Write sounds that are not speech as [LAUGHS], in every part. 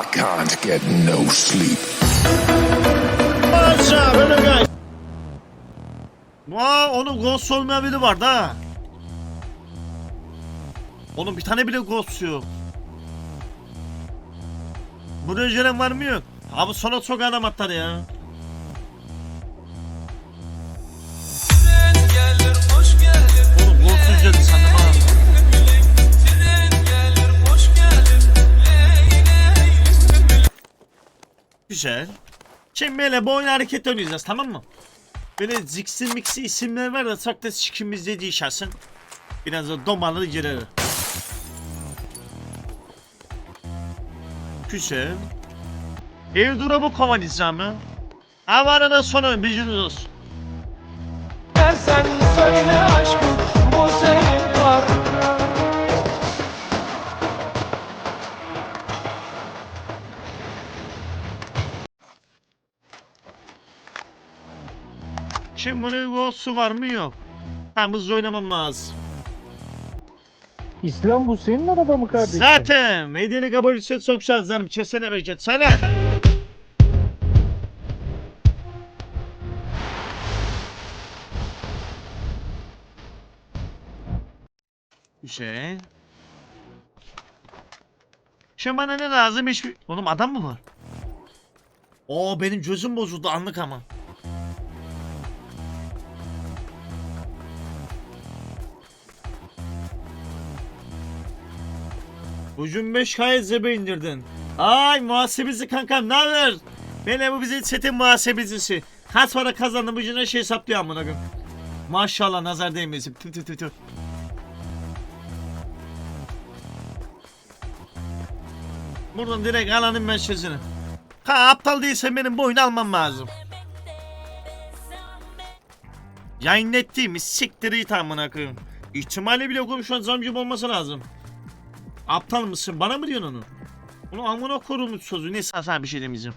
I can't get no sleep. Vaa onun ghost olmayan biri var da. Onun bir tane bile ghost yok. Buraya gelen var mı yok? Abi sonra çok adam atlar ya. Güzel. Şimdi böyle bu oyunu hareket oynayacağız tamam mı? Böyle ziksi miksi isimler var da sakta sikimiz dediği şahsın. Biraz da domalı girer. Güzel. Airdrop'u kovalayacağım mı? Havarına sonu bilginiz olsun. Dersen söyle aşkım bu senin var Şimdi bunun golsu var mı yok? Ben hızlı oynamam lazım. İslam bu senin araba mı kardeşim? Zaten medeni etse çok şanslarım. Kesene bereket. Sana. Güzel. Şimdi bana ne lazım hiçbir... Oğlum adam mı var? Oo benim gözüm bozuldu anlık ama. Bugün 5 kaya zebe indirdin. Ay muhasebeci kankam ne haber? Beni bu bizim setin muhasebecisi. Kaç para kazandın bugün her şey hesaplıyor amına koyayım. Maşallah nazar değmesin. Tü tü tü tü. Buradan direkt alanım ben sözünü. Ha aptal değilsen benim bu oyunu almam lazım. Yayın ettiğimiz siktir it amına koyayım. İhtimali bile oğlum şu an zamcım olması lazım. Aptal mısın? Bana mı diyorsun onu? Onu amına korumuş sözü. Neyse sana bir şey demeyeceğim.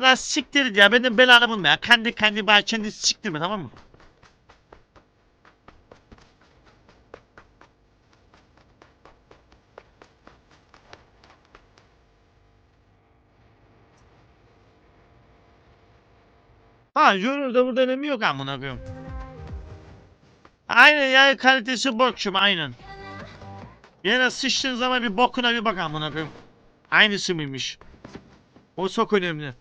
Lan siktir ya. Benim belanı bulma ya. Kendi kendi bana kendi siktirme tamam mı? Ha Junior'da burada önemi yok amına koyayım. Aynen ya kalitesi bokçum aynen. Yine sıçtığın zaman bir bokuna bir bak amına koyayım. Aynısı mıymış? O çok önemli.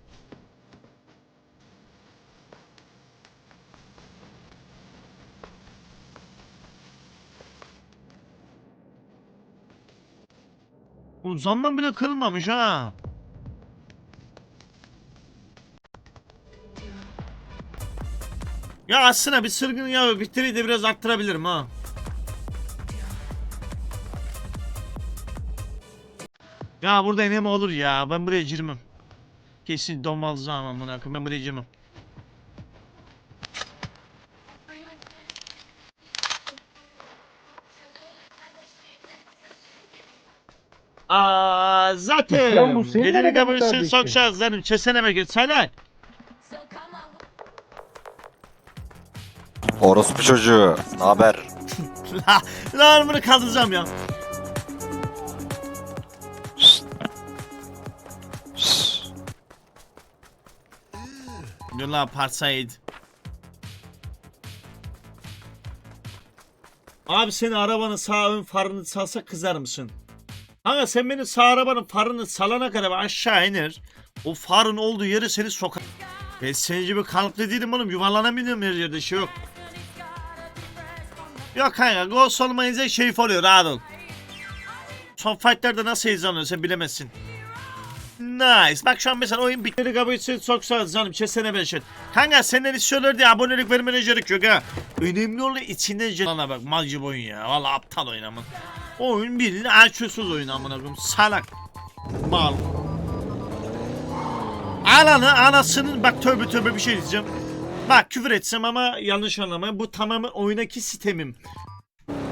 O zaman bile kırılmamış ha. Ya aslında bir sırgın yağı bitiriyi de biraz arttırabilirim ha. Ya burada enem olur ya. Ben buraya girmem. Kesin domalacağım amına koyayım. Ben buraya girmem. Aa zaten. Bu senin Geliri araba kabul sen kardeşim. sok şahslarım. Çesene be git. Söyle. Orospu çocuğu. Ne haber? La, [LAUGHS] lan bunu kaldıracağım ya. Dur la Parsaid. Abi senin arabanın sağ ön farını salsa kızar mısın? Kanka sen benim sağ arabanın farını salana kadar aşağı iner. O farın olduğu yere seni sokar. Ben senin gibi kalıplı değilim oğlum. Yuvarlanamıyorum her yerde şey yok. Yok kanka gol olmayınca keyif oluyor rahat ol. Son fightlarda nasıl heyecanlıyor sen bilemezsin. Nice. Bak şu an mesela oyun bitleri kabul etsin çok sağ ol canım. Kesene ben şey. Kanka senden istiyorlar diye abonelik vermene gerek yok ha. Önemli olan içinden canına bak. Malcı oyun ya. Valla aptal oyun amın. Oyun bildiğin açıyorsuz oyun amına koyayım. Salak. Mal. Ananı anasının bak tövbe tövbe bir şey diyeceğim. Bak küfür etsem ama yanlış anlamayın. Bu tamamen oyundaki sitemim.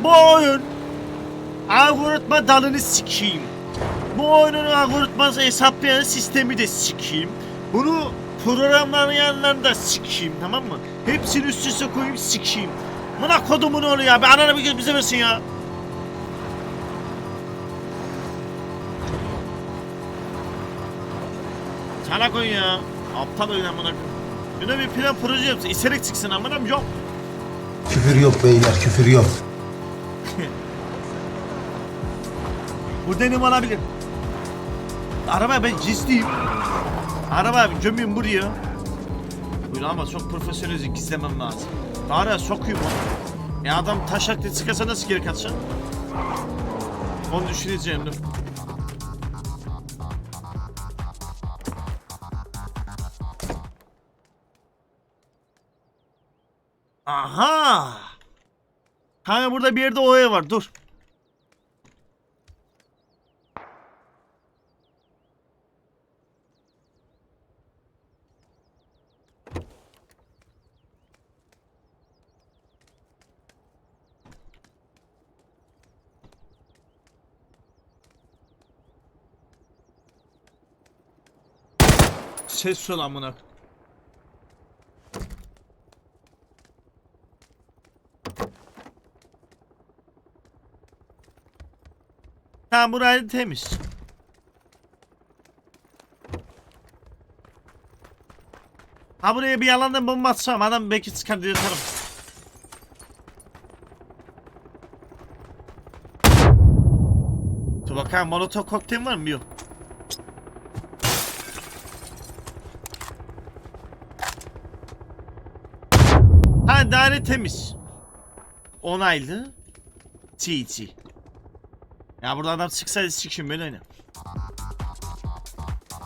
Bu oyun algoritma dalını sikeyim. Bu oyunun algoritması hesaplayan sistemi de sikeyim. Bunu programlayanları da sikeyim tamam mı? Hepsini üst üste koyayım sikeyim. Buna kodumun oğlu ya. Bir anana bir göz bize versin ya. Sana koy ya. Aptal oyun amına. Şuna bir plan proje yapsa. İserek çıksın amına yok. Küfür yok beyler küfür yok. [LAUGHS] Burada ne olabilir? Araba ben cisliyim. Araba abi gömeyim buraya. Buyur ama çok profesyonel gizlemem lazım. Araya sokuyum onu. Ya adam taşaklı çıkarsa nasıl geri kaçacak? Onu düşüneceğim dur. Aha! Kanka burada bir yerde oya var dur. Ses sol amına. Tamam burayı temiz. Ha buraya bir yalandan bomba atsam adam belki çıkar diye atarım. Dur bakalım molotov kokteyl var mı? Yok. Ha daire temiz. Onaylı. TT. Ya burada adam çıksaydı sikim ben öyle.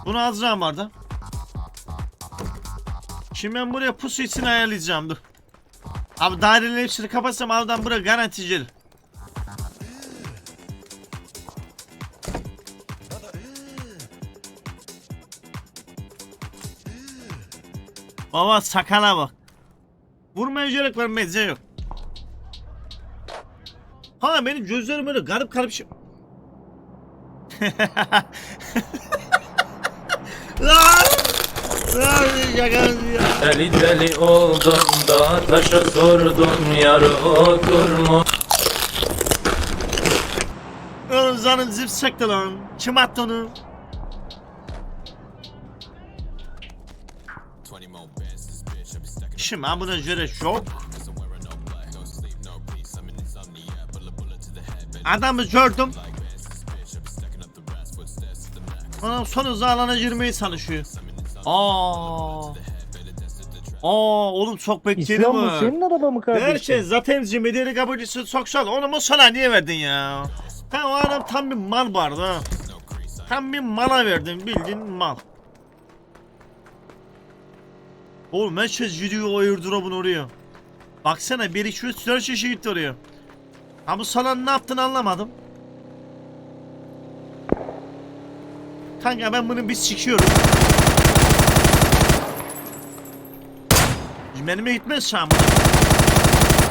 Bunu alacağım orada. Şimdi ben buraya pusu için ayarlayacağım dur. Abi daireleri hepsini kapatsam aradan buraya garanti gelir. Baba sakala bak. Vurmaya gerek var meze yok. Ha benim gözlerim böyle garip garip şey. [LAUGHS] Lan! Lan ya. Deli deli oldum da taşa sordum yar oturma Oğlum zanım zip çekti lan. Kim attı onu? Şimdi ben buna göre şok. Adamı gördüm. Adam son hızla alana girmeye çalışıyor. Aa. Aa oğlum çok bekledim İslam bu ha. senin araba mı kardeşim? Gerçi zaten cimrileri kabulcüsü soksal. Onu mu sana niye verdin ya? Ha o adam tam bir mal vardı ha. Tam bir mala verdin bildiğin mal. Oğlum herkes gidiyor o airdrop'un oraya. Baksana 1 2 3 4 kişi gitti oraya. Ha bu salan ne yaptığını anlamadım. Kanka ben bunu bir sikiyorum. Benime gitmez şu an bu.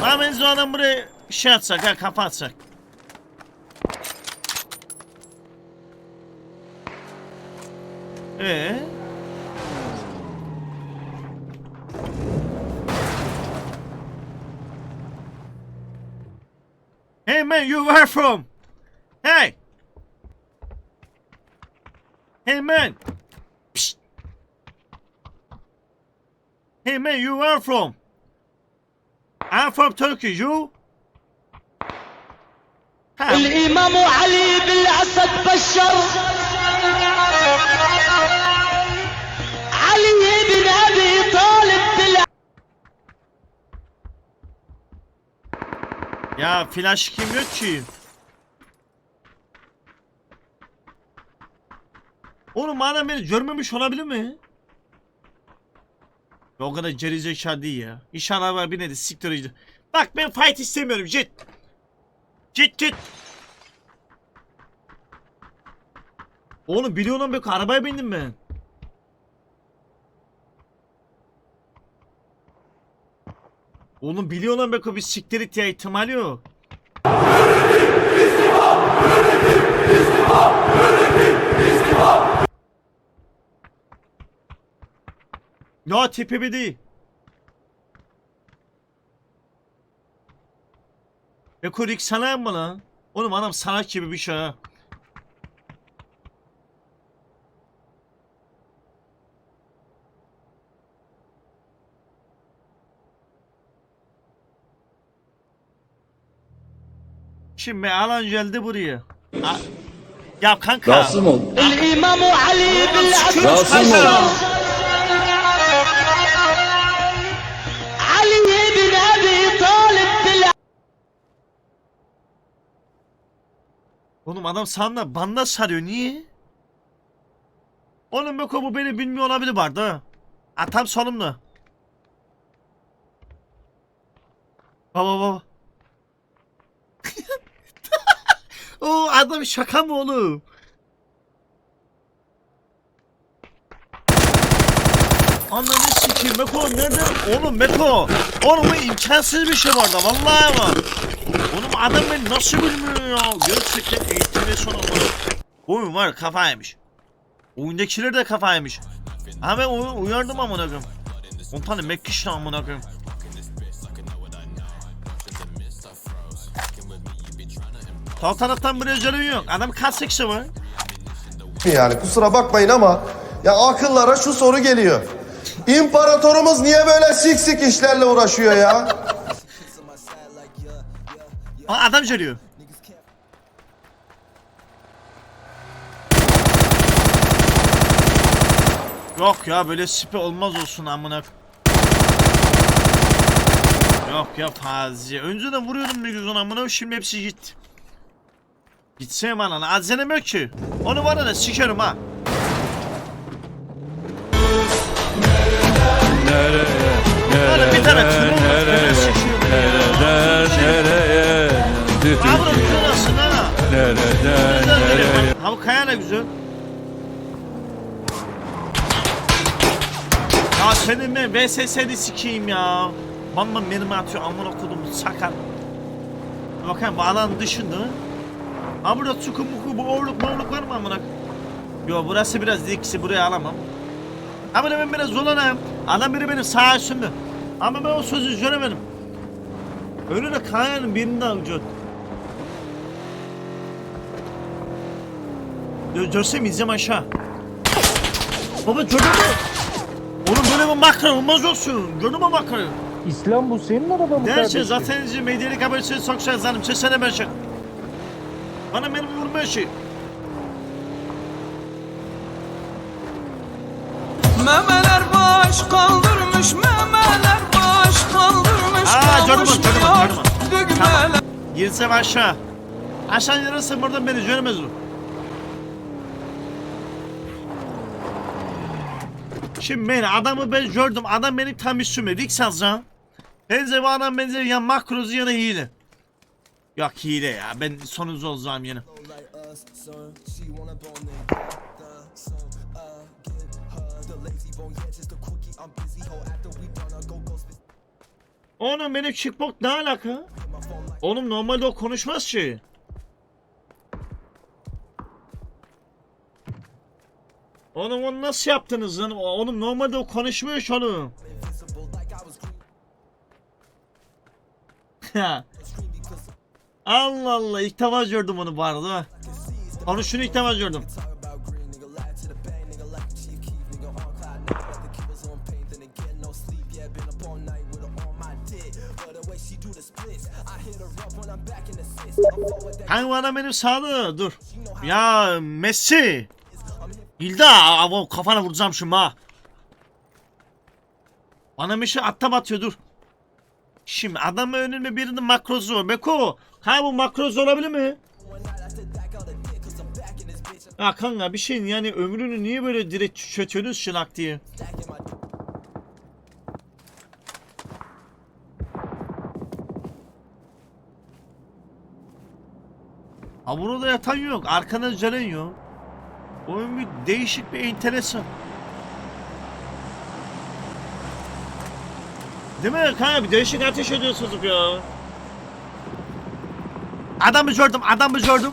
Ama ben adam buraya şey atsak ha kafa atsak. Ee? man, you where from? Hey! Hey man! Psst. Hey man, you where from? I'm from Turkey, you? Ha, الإمام علي بالأسد بشر علي ya flash kim yok ki? Oğlum adam beni görmemiş olabilir mi? O kadar gerizekalı değil ya. İnşallah var bir ne de siktir. Bak ben fight istemiyorum git. Git git. Oğlum biliyor lan ben arabaya bindim ben. Oğlum biliyor lan Beko bir siktir it ya ihtimali yok. Ya tepeme değil. Beko Rick sana mı lan? Oğlum adam sanat gibi bir şey ha. Şimdi alan geldi buraya. A ya kanka. Rahatsız mı oldun? İmamu Ali bin Rahatsız mı oldun? Ali bin Abi Talib bil Oğlum adam sanda banda sarıyor niye? Onun beko bu beni bilmiyor olabilir vardı ha. Atam sonumlu. Baba baba. O adam şaka mı oğlum? Ananı sikeyim Meko nerede? Oğlum Meko. Oğlum imkansız bir şey vardı vallahi var. Oğlum adam beni nasıl bilmiyor ya? Gerçekten eğitim ve son olmalı. Oyun var kafaymış. Oyundakiler de kafaymış. Ben uy- uyardım amına koyayım. Komutanım Mekkiş'le amına koyayım. Sol taraftan buraya canın yok. Adam kaç seksi var? yani kusura bakmayın ama ya akıllara şu soru geliyor. İmparatorumuz niye böyle sik sik işlerle uğraşıyor ya? Aa, adam geliyor. Yok ya böyle sipe olmaz olsun amına. Yok ya Fazi. Önceden vuruyordum bir güzel amına şimdi hepsi gitti. Gitsem anana azenem yok ki. Onu var da sikerim ha. Oğlum bir tane tünel var. Tünel sikiyor ya. Ha bunu tünelsin ha. Güzel telefon. Ha bu kaya ne güzel. Ya senin ben VSS'ni sikeyim ya. Bamba mermi atıyor amına kodum sakar. Bakayım bu alan dışında. Ha burada çukur muku bu orluk morluk var mı amına? Yo burası biraz diksi buraya alamam. Ama ben biraz zorlanayım. Adam biri benim sağ üstümde. Ama ben o sözü göremedim. De kayanın birini. Gö görsem izlem aşağı. Baba gördün mü? Oğlum böyle bir makara olmaz olsun. Gördün mü makarayı? İslam bu senin araba mı Derse kardeşim? zaten izin medyalık haberleri sokacağız hanım. Sesene ben şey. Bana benim vurma şey. Memeler baş kaldırmış, memeler baş kaldırmış. Aa, canım, kalmış canım, yar canım. düğmeler. Girsem aşağı. Aşağı yarısı buradan beni göremez o. Şimdi ben adamı ben gördüm. Adam benim tam üstüme. Rik alacağım. Benzer bu adam benzer ya makrozu ya da hile. Yok hile ya. Ben sonuncu olacağım yine. Oğlum benim çıkmak ne alaka? Oğlum normalde o konuşmaz ki. Oğlum onu nasıl yaptınız lan? Oğlum normalde o konuşmuyor şu oğlum. [LAUGHS] [LAUGHS] Allah Allah ilk defa gördüm onu bu arada. Onu şunu ilk defa gördüm. Hangi bana benim sağlığı dur. Ya Messi. İlda ama kafana vuracağım şimdi ha. Bana bir şey attam atıyor dur. Şimdi adamın önünde birinin makrozu var. Beko. Ha bu makrozu olabilir mi? Ya kanka bir şeyin yani ömrünü niye böyle direkt çötüyorsunuz şınak diye. Ha burada yatan yok. Arkada canın yok. Oyun bir değişik bir enteresan. Değil mi kanka bir değişik ateş ediyorsunuz ya. Adamı gördüm adamı gördüm.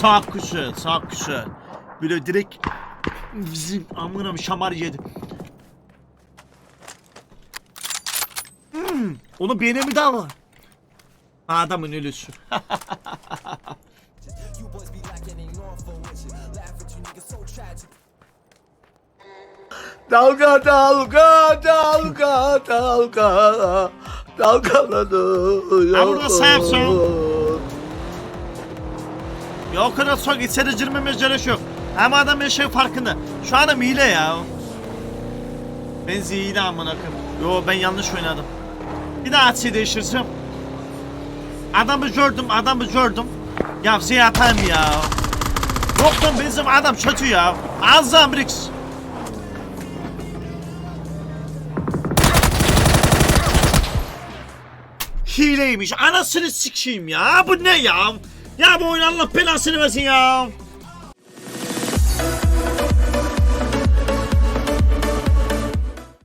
Sağ güzel sağ güzel. Böyle direkt bizim amına şamar yedi. Hmm, onun beğeni mi daha var? Adamın ölüsü. [LAUGHS] Dalga dalga dalga dalga dalgalanıyor. Ha burada Samsung. Ya o kadar çok içeri girmeme gerek yok. Ama adam bir şey farkında. Şu adam hile ya. Benzi iyi de amına koyayım. Yo ben yanlış oynadım. Bir daha açıyı değiştireceğim. Adamı gördüm, adamı gördüm. Ya şey atayım ya. Yok lan bizim adam kötü ya. Azam Brix. Hileymiş. Anasını sikeyim ya. Bu ne ya? Ya bu oyun Allah belasını versin ya.